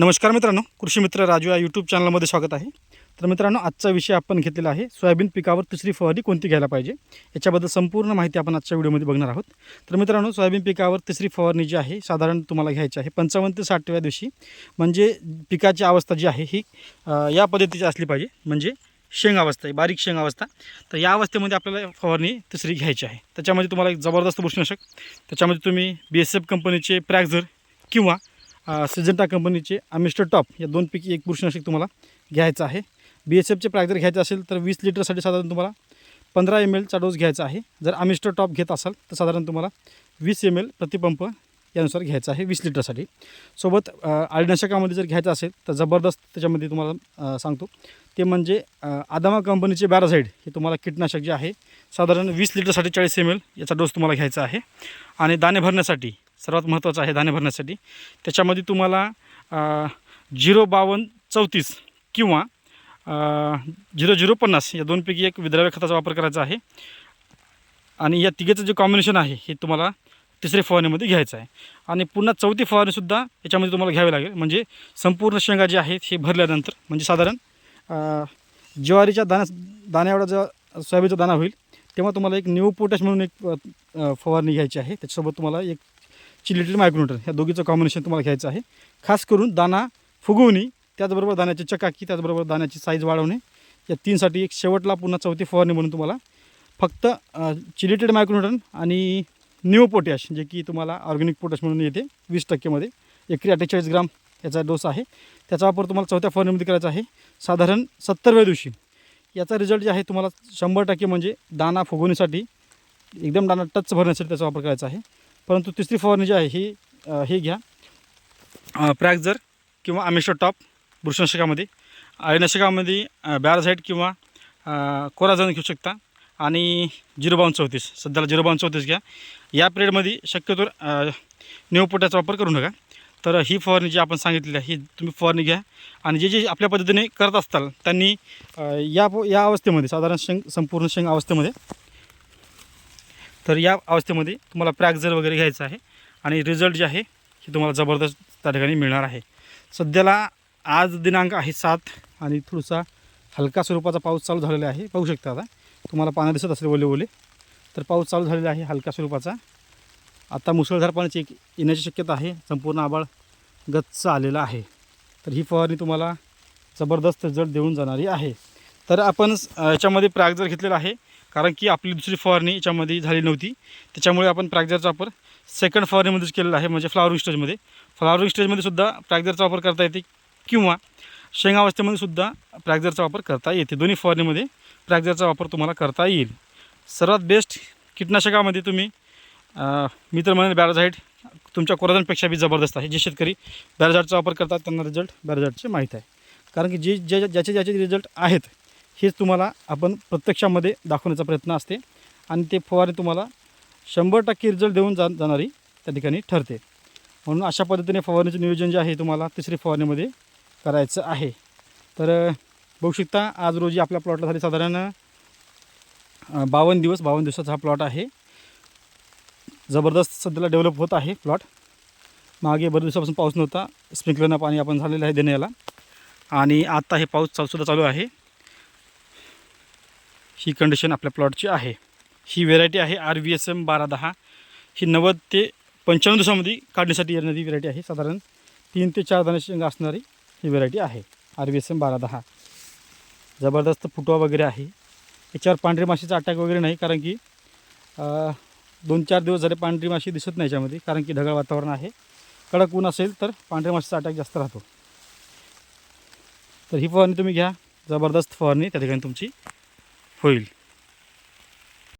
नमस्कार मित्रांनो कृषी मित्र राजू या यूट्यूब चॅनलमध्ये स्वागत आहे. तर मित्रांनो आजचा विषय आपण घेतलेला आहे सोयाबीन पिकावर तिसरी फवारणी कोणती घ्यायला पाहिजे? याच्याबद्दल संपूर्ण माहिती आपण आजच्या व्हिडिओमध्ये बघणार आहोत. तर मित्रांनो सोयाबीन पिकावर तिसरी फवारणी जी आहे साधारण तुम्हाला घ्यायची आहे पंचावन्न ते साठव्या दिवशी. म्हणजे पिकाची अवस्था जी आहे ही या पद्धतीची असली पाहिजे. म्हणजे शेंग अवस्था आहे बारीक शेंग अवस्था. तर या अवस्थेमध्ये आपल्याला फवारणी तिसरी घ्यायची आहे. त्याच्यामध्ये तुम्हाला एक जबरदस्त बुरशीनाशक त्याच्यामध्ये तुम्ही बी एस एफ कंपनीचे प्रॅक्झर किंवा सिजंटा कंपनीचे मिस्टर टॉप या दोनपैकी एक बुरशीनाशक तुम्हाला घ्यायचं आहे. बी एस एफचे प्रॅक्झर घ्यायचे असेल तर वीस लिटरसाठी साधारण तुम्हाला पंधरा एम एलचा डोस घ्यायचा आहे. जर अमिस्टर टॉप घेत असाल तर साधारण तुम्हाला वीस एम एल प्रतिपंप यानुसार घ्यायचा आहे वीस लिटरसाठी सोबत अ, जर घ्यायचं असेल तर जबरदस्त त्याच्यामध्ये तुम्हाला सांगतो. ते म्हणजे आदामा कंपनीचे बॅराझाईड हे तुम्हाला कीटनाशक जे आहे साधारण वीस लिटरसाठी चाळीस एम एल याचा डोस तुम्हाला घ्यायचा आहे. आणि दाणे भरण्यासाठी सर्वात महत्त्वाचं आहे दाणे भरण्यासाठी. त्याच्यामध्ये तुम्हाला झिरो बावन्न चौतीस किंवा झिरो झिरो पन्नास या दोनपैकी एक विद्राव्य खताचा वापर करायचा आहे. आणि या तिघेचं जे कॉम्बिनेशन आहे हे तुम्हाला तिसऱ्या फवारणीमध्ये घ्यायचं आहे. आणि पुन्हा चौथी फवारणीसुद्धा याच्यामध्ये तुम्हाला घ्यावी लागेल. म्हणजे संपूर्ण शेंगा जे आहेत हे भरल्यानंतर म्हणजे साधारण ज्वारीच्या दाण्या दाण्यावडा जेव्हा सोयाबीनचा दाणा होईल. तेव्हा तुम्हाला एक न्यू पोटॅश म्हणून एक फवारणी घ्यायची आहे. त्याच्यासोबत तुम्हाला एक चिलिटेड मायक्रोन्यूटन ह्या दोघीचं कॉम्बिनेशन तुम्हाला घ्यायचं आहे. खास करून दाना फुगवणी त्याचबरोबर दाण्याची चकाकी त्याचबरोबर दाण्याची साईज वाढवणे. या तीनसाठी एक शेवटला पुन्हा चौथी फवारणी म्हणून तुम्हाला फक्त चिलिटेड मायक्रोन्यूटन आणि न्यू पोटॅश जे की तुम्हाला ऑर्गॅनिक पोटॅश म्हणून येते वीस टक्केमध्ये एकरी अठ्ठेचाळीस ग्राम याचा डोस आहे. त्याचा वापर तुम्हाला चौथ्या फवारणीमध्ये करायचा आहे. साधारण सत्तरव्या दिवशी. याचा रिझल्ट जे आहे तुम्हाला शंभर टक्के म्हणजे दाना फुगवण्यासाठी एकदम दाना टच भरण्यासाठी त्याचा वापर करायचा आहे. परंतु तिसरी फवारणी जी आहे ही अ, घ्या. प्रॅक्झर किंवा आमेश्वर टॉप बुरशनाशकामध्ये अळीनाशकामध्ये बॅराझाईट किंवा कोराजन घेऊ शकता. आणि झिरो बावन्न चौतीस सध्याला झिरो बावन्न चौतीस घ्या. या पिरियडमध्ये शक्यतो नेओपोट्याचा वापर करू नका. तर ही फवारणी जी आपण सांगितलेली आहे ही तुम्ही फवारणी घ्या. आणि जे जे आपल्या पद्धतीने करत असताल त्यांनी अ, या प- या अवस्थेमध्ये साधारण शेंग संपूर्ण शेंग अवस्थेमध्ये तर या अवस्थेमध्ये तुम्हाला प्रॅक्झर वगैरे घ्यायचं आहे आणि रिझल्ट जे आहे हे तुम्हाला जबरदस्त त्या ठिकाणी मिळणार आहे. सध्याला आज दिनांक आहे सात आणि थोडासा हलका स्वरूपाचा पाऊस चालू झालेला आहे. पाहू शकता आता तुम्हाला पाणी दिसत असेल ओले ओले तर पाऊस चालू झालेला आहे हलका स्वरूपाचा. आता मुसळधार पाण्याची एक येण्याची शक्यता आहे संपूर्ण आबाळ गच्च आलेला आहे. तर ही फवारणी तुम्हाला जबरदस्त रिझल्ट देऊन जाणारी आहे. तर आपण याच्यामध्ये याच्यामध्ये जर घेतलेला आहे कारण की आपली दुसरी फवारणी याच्यामध्ये झाली नव्हती. त्याच्यामुळे आपण प्रॅक्झरचा वापर सेकंड फवारणीमध्येच केलेला आहे म्हणजे फ्लावरिंग स्टेजमध्ये फ्लावरिंग स्टेजमध्ये सुद्धा प्रॅक्झरचा वापर करता येते किंवा शेंगावस्थेमध्ये सुद्धा प्रॅक्झरचा वापर करता येते. दोन्ही फवारणीमध्ये प्रॅक्झरचा वापर तुम्हाला करता येईल. सर्वात बेस्ट कीटनाशकामध्ये तुम्ही मित्र मी तर म्हणेन बॅराझाईट तुमच्या कोराझांपेक्षा बी जबरदस्त आहे. जे शेतकरी बॅराझाईटचा वापर करतात त्यांना रिझल्ट बॅराझाईटचे माहीत आहे. कारण की जे ज्या ज्याचे ज्याचे रिझल्ट आहेत हेच तुम्हाला आपण प्रत्यक्षामध्ये दाखवण्याचा प्रयत्न असते. आणि ते फवारणी तुम्हाला शंभर टक्के रिझल्ट देऊन जा जाणारी त्या ठिकाणी ठरते. म्हणून अशा पद्धतीने फवारणीचं नियोजन जे आहे तुम्हाला तिसरी फवारणीमध्ये करायचं आहे. तर बघू शकता आज रोजी आपल्या प्लॉटला झाली साधारण बावन्न दिवस बावन्न दिवसाचा हा प्लॉट आहे. जबरदस्त सध्याला डेव्हलप होत आहे प्लॉट. मागे बरेच दिवसापासून पाऊस नव्हता. स्प्रिंकलरनं पाणी आपण झालेलं आहे देण्याला. आणि आत्ता हे पाऊस चालूसुद्धा चालू आहे. ही कंडिशन आपल्या प्लॉटची आहे. ही व्हेरायटी आहे आर व्ही एस एम बारा दहा. ही नव्वद ते पंच्याण्णव दिवसामध्ये काढण्यासाठी येणारी व्हेरायटी आहे. साधारण तीन ते चार दाण्याची शेंगा असणारी ही व्हेरायटी आहे. आर व्ही एस एम बारा दहा. जबरदस्त फुटवा वगैरे आहे. याच्यावर पांढरी माशीचा अटॅक वगैरे नाही कारण की दोन चार दिवस झाले पांढरी माशी दिसत नाही याच्यामध्ये कारण की ढगाळ वातावरण आहे. कडक ऊन असेल तर पांढऱ्या माशीचा अटॅक जास्त राहतो. तर ही फवारणी तुम्ही घ्या. जबरदस्त फवारणी त्या ठिकाणी तुमची होईल.